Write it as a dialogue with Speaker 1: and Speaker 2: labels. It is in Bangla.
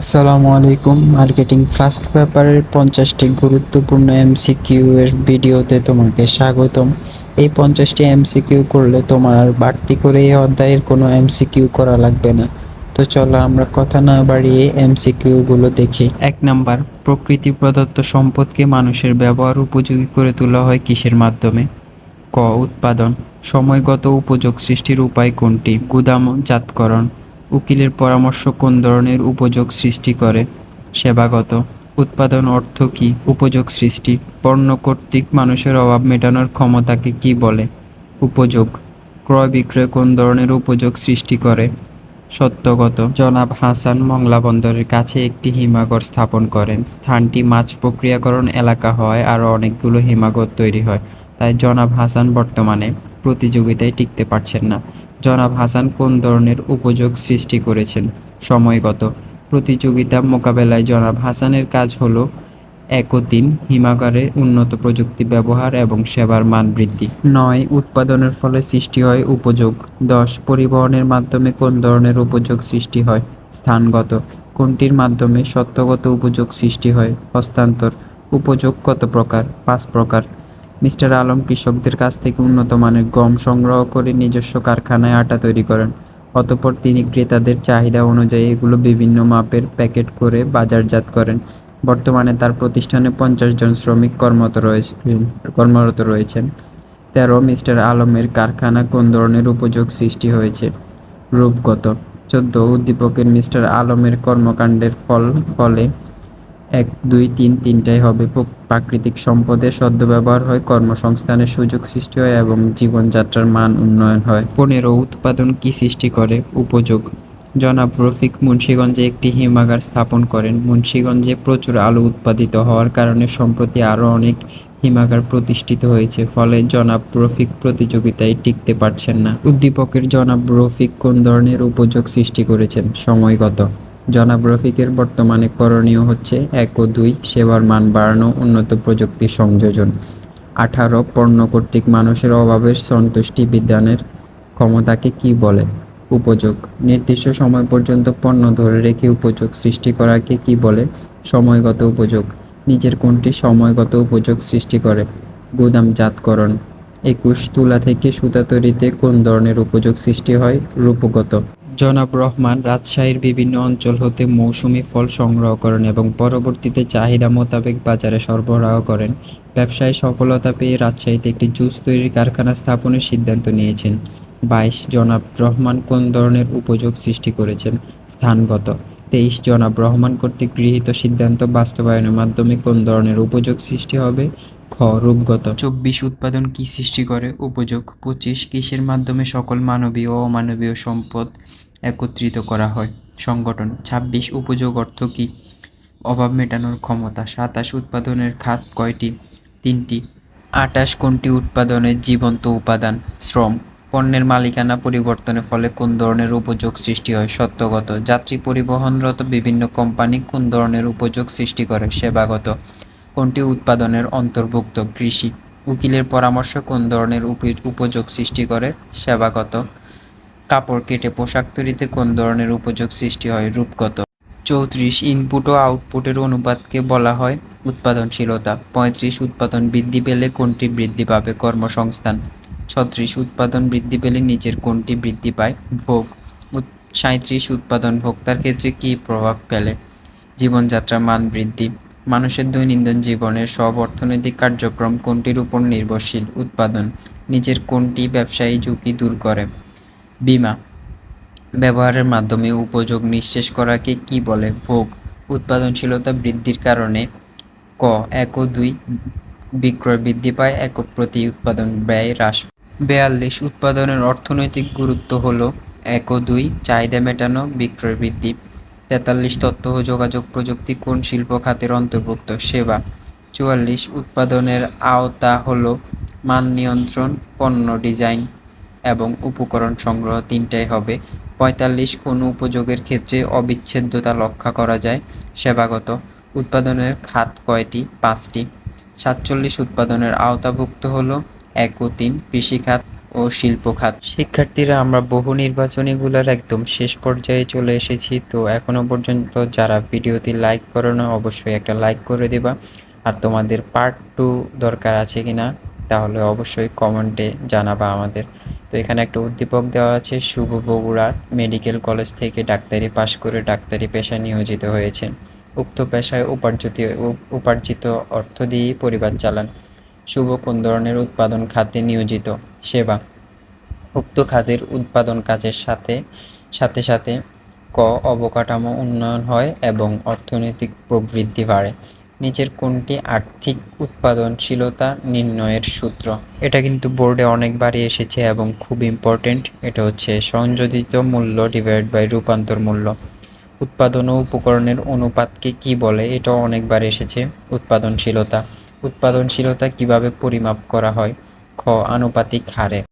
Speaker 1: আসসালামু আলাইকুম। মার্কেটিং ফার্স্ট পেপারের পঞ্চাশটি গুরুত্বপূর্ণ এমসিকিউ এর ভিডিওতে তোমাকে স্বাগতম। এই পঞ্চাশটি এমসিকিউ করলে তোমার আর বাড়তি করে এই অধ্যায়ের কোনো এমসিকিউ করা লাগবে না। তো চলো আমরা কথা না বাড়িয়ে এমসিকিউ গুলো দেখি। এক নাম্বার, প্রকৃতি প্রদত্ত সম্পদকে মানুষের ব্যবহার উপযোগী করে তোলা হয় কিসের মাধ্যমে? ক, উৎপাদন। সময়গত উপযোগ সৃষ্টির উপায় কোনটি? গুদামজাতকরণ উকিলের পরামর্শ কোন ধরনের উপযোগ সৃষ্টি করে? সেবাগত। উৎপাদন অর্থ কী? উপযোগ সৃষ্টি। পণ্য কর্তৃক মানুষের অভাব মেটানোর ক্ষমতাকে কি বলে? উপযোগ। ক্রয় বিক্রয় কোন ধরনের উপযোগ সৃষ্টি করে? সত্যগত। জনাব হাসান মংলা বন্দরের কাছে একটি হিমাগর স্থাপন করেন। স্থানটি মাছ প্রক্রিয়াকরণ এলাকা হয় আর অনেকগুলো হিমাগর তৈরি হয়। তাই জনাব হাসান বর্তমানে প্রতিযোগিতায় টিকতে পারছেন না। জনাব হাসান কোন ধরনের উপযোগ সৃষ্টি করেছেন? সময়গত প্রতিযোগিতা মোকাবেলায় জনাব হাসানের কাজ হলো একদিন হিমাগারে উন্নত প্রযুক্তি ব্যবহার এবং সেবার মান বৃদ্ধি। নয়, উৎপাদনের ফলে সৃষ্টি হয় উপযোগ। দশ, পরিবহনের মাধ্যমে কোন ধরনের উপযোগ সৃষ্টি হয়? স্থানগত কোনটির মাধ্যমে সত্যগত উপযোগ সৃষ্টি হয়? হস্তান্তর উপযোগ কত প্রকার? পাঁচ প্রকার। মিস্টার আলম কৃষকদের কাছ থেকে উন্নত মানের গম সংগ্রহ করে নিজস্ব কারখানায় আটা তৈরি করেন। অতঃপর তিনি ক্রেতাদের চাহিদা অনুযায়ী এগুলো বিভিন্ন মাপের প্যাকেট করে বাজারজাত করেন। বর্তমানে তার প্রতিষ্ঠানে পঞ্চাশ জন শ্রমিক কর্মরত রয়েছেন কর্মরত রয়েছেন। তেরো মিস্টার আলমের কারখানা কোন ধরনের উপযোগ সৃষ্টি হয়েছে? রূপগত। চোদ্দ উদ্দীপকের মিস্টার আলমের কর্মকাণ্ডের ফল, ফলে এক, দুই, তিন তিনটাই হবে প্রাকৃতিক সম্পদের সদ্ব্যবহার হয় কর্মসংস্থানের সুযোগ সৃষ্টি হয় এবং জীবনযাত্রার মান উন্নয়ন হয়। পনেরো উৎপাদন কি সৃষ্টি করে? উপযোগ। জনাব রফিক মুন্সীগঞ্জে একটি হিমাগার স্থাপন করেন। মুন্সীগঞ্জে প্রচুর আলু উৎপাদিত হওয়ার কারণে সম্প্রতি আরও অনেক হিমাগার প্রতিষ্ঠিত হয়েছে, ফলে জনাব রফিক প্রতিযোগিতায় টিকতে পারছেন না। উদ্দীপকের জনাব রফিক কোন ধরনের উপযোগ সৃষ্টি করেছেন? সময়গত জনাব রফিকের বর্তমানে করণীয় হচ্ছে এক ও দুই সেবার মান বাড়ানো উন্নত প্রযুক্তি সংযোজন। আঠারো, পণ্য কর্তৃক মানুষের অভাবের সন্তুষ্টি বিধানের ক্ষমতাকে কি বলে? উপযোগ। নির্দিষ্ট সময় পর্যন্ত পণ্য ধরে রেখে উপযোগ সৃষ্টি করাকে কি বলে? সময়গত উপযোগ। নিজের কোনটি সময়গত উপযোগ সৃষ্টি করে? গুদামজাতকরণ। একুশ, তুলা থেকে সুতা তৈরিতে কোন ধরনের উপযোগ সৃষ্টি হয়? রূপগত। জনাব রহমান রাজশাহীর বিভিন্ন অঞ্চল হতে মৌসুমি ফল সংগ্রহ করেন এবং পরবর্তীতে চাহিদা মোতাবেক বাজারে সরবরাহ করেন। ব্যবসায় সফলতা পেয়ে রাজশাহীতে একটি জুস তৈরির কারখানা স্থাপনের সিদ্ধান্ত নিয়েছেন। বাইশ জনাব রহমান কোন ধরনের উপযোগ সৃষ্টি করেছেন? স্থানগত। তেইশ জনাব রহমান কর্তৃক গৃহীত সিদ্ধান্ত বাস্তবায়নের মাধ্যমে কোন ধরনের উপযোগ সৃষ্টি হবে? খ. রূপগত। চব্বিশ উৎপাদন কি সৃষ্টি করে? উপযোগ। পঁচিশ. কিসের মাধ্যমে সকল মানবীয় ও অমানবীয় সম্পদ একত্রিত করা হয়। সংগঠন ছাব্বিশ উপযোগ অর্থ কী? অভাব মেটানোর ক্ষমতা সাতাশ উৎপাদনের খাত কয়টি? তিনটি। আটাশ কোনটি উৎপাদনের জীবন্ত উপাদান? শ্রম। পণ্যের মালিকানা পরিবর্তনের ফলে কোন ধরনের উপযোগ সৃষ্টি হয়? সত্যগত। যাত্রী পরিবহনরত বিভিন্ন কোম্পানি কোন ধরনের উপযোগ সৃষ্টি করে? সেবাগত। কোনটি উৎপাদনের অন্তর্ভুক্ত? কৃষি। উকিলের পরামর্শ কোন ধরনের উপ- উপযোগ সৃষ্টি করে? সেবাগত। কাপড় কেটে পোশাক তৈরিতে কোন ধরনের উপযোগ সৃষ্টি হয়? রূপগত। চৌত্রিশ ইনপুট ও আউটপুটের অনুপাতকে বলা হয় উৎপাদনশীলতা। পঁয়ত্রিশ, উৎপাদন বৃদ্ধি পেলে কোনটি বৃদ্ধি পাবে কর্মসংস্থান? ছত্রিশ, উৎপাদন বৃদ্ধি পেলে নিচের কোনটি বৃদ্ধি পায়? ভোগ। সাঁত্রিশ উৎপাদন ভোক্তার ক্ষেত্রে কী প্রভাব ফেলে? জীবনযাত্রার মান বৃদ্ধি। মানুষের দৈনন্দিন জীবনের সব অর্থনৈতিক কার্যক্রম কোনটির উপর নির্ভরশীল? উৎপাদন। নিজের কোনটি ব্যবসায়ী ঝুঁকি দূর করে? বিমা। ব্যবহারের মাধ্যমে উপযোগ নিঃশেষ করাকে কি বলে? ভোগ, উৎপাদনশীলতা বৃদ্ধির কারণে ক, এক ও দুই বিক্রয় বৃদ্ধি পায় একক প্রতি উৎপাদন ব্যয় হ্রাস বেয়াল্লিশ, উৎপাদনের অর্থনৈতিক গুরুত্ব হল এক ও দুই, চাহিদা মেটানো, বিক্রয় বৃদ্ধি। তেতাল্লিশ, তথ্য ও যোগাযোগ প্রযুক্তি কোন শিল্প খাতের অন্তর্ভুক্ত? সেবা। চুয়াল্লিশ, উৎপাদনের আওতা হলো মান নিয়ন্ত্রণ, পণ্য ডিজাইন। এবং উপকরণ সংগ্রহ তিনটাই হবে। পঁয়তাল্লিশ কোন উপযোগের ক্ষেত্রে অবিচ্ছেদ্যতা রক্ষা করা যায়। সেবাগত। উৎপাদনের খাত কয়টি? পাঁচটি। সাতচল্লিশ উৎপাদনের আওতাভুক্ত হলো এক ও তিন কৃষিখাত ও শিল্প খাত শিক্ষার্থীরা, আমরা বহু নির্বাচনীগুলোর একদম শেষ পর্যায়ে চলে এসেছি, তো এখনও পর্যন্ত যারা ভিডিওটি লাইক করো না, অবশ্যই একটা লাইক করে দেবা। আর তোমাদের পার্ট টু দরকার আছে কিনা তাহলে অবশ্যই কমেন্টে জানাবা আমাদের। তো এখানে একটা উদ্দীপক দেওয়া আছে, শুভ বগুড়া মেডিকেল কলেজ থেকে ডাক্তারি পাশ করে ডাক্তারি পেশায় নিয়োজিত হয়েছেন। উক্ত পেশায় উপার্জিত উপার্জিত অর্থ দিয়েই পরিবার চালান। শুভ কোন ধরনের উৎপাদন খাতে নিয়োজিত? সেবা। উক্ত খাতের উৎপাদন কাজের সাথে সাথে সাথে ক অবকাঠামো উন্নয়ন হয় এবং অর্থনৈতিক প্রবৃদ্ধি বাড়ে। নিচের কোনটি আর্থিক উৎপাদনশীলতা নির্ণয়ের সূত্র। এটা কিন্তু বোর্ডে অনেকবারই এসেছে এবং খুব ইম্পর্টেন্ট এটা হচ্ছে সংযোজিত মূল্য ডিভাইড বাই রূপান্তর মূল্য। উৎপাদন ও উপকরণের অনুপাতকে কি বলে, এটাও অনেকবার এসেছে। উৎপাদনশীলতা। উৎপাদনশীলতা কীভাবে পরিমাপ করা হয়? খ, আনুপাতিক হারে।